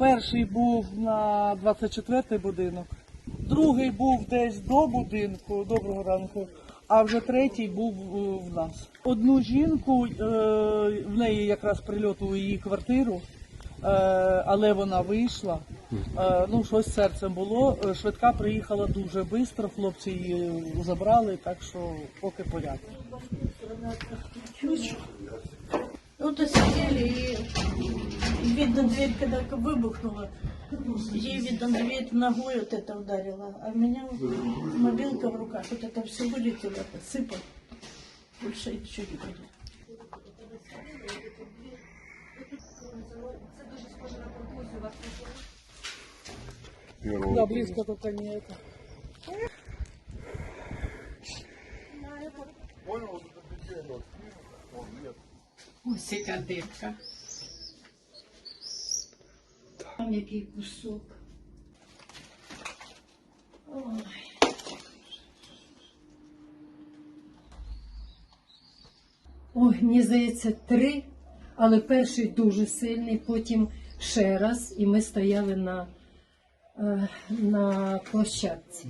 Перший був на 24-й будинок, другий був десь до будинку, доброго ранку, а вже третій був е, в нас. Одну жінку, е, в неї якраз прильот у її квартиру, е, але вона вийшла. Ну, щось з серцем було. Швидка приїхала дуже швидко, хлопці її забрали, так що поки порядок. И сидели, и видно, дверь когда выбухнула, ей, видно, дверь ногой вот это ударила, а у меня вот мобилка в руках, вот это все вылетело, сыпало. Больше ничего не было. Да, близко только не это. Ось яка дирка. Там який кусок. Ой. Ой, мені здається, три, але перший дуже сильний, потім ще раз, і ми стояли на, е, на площадці.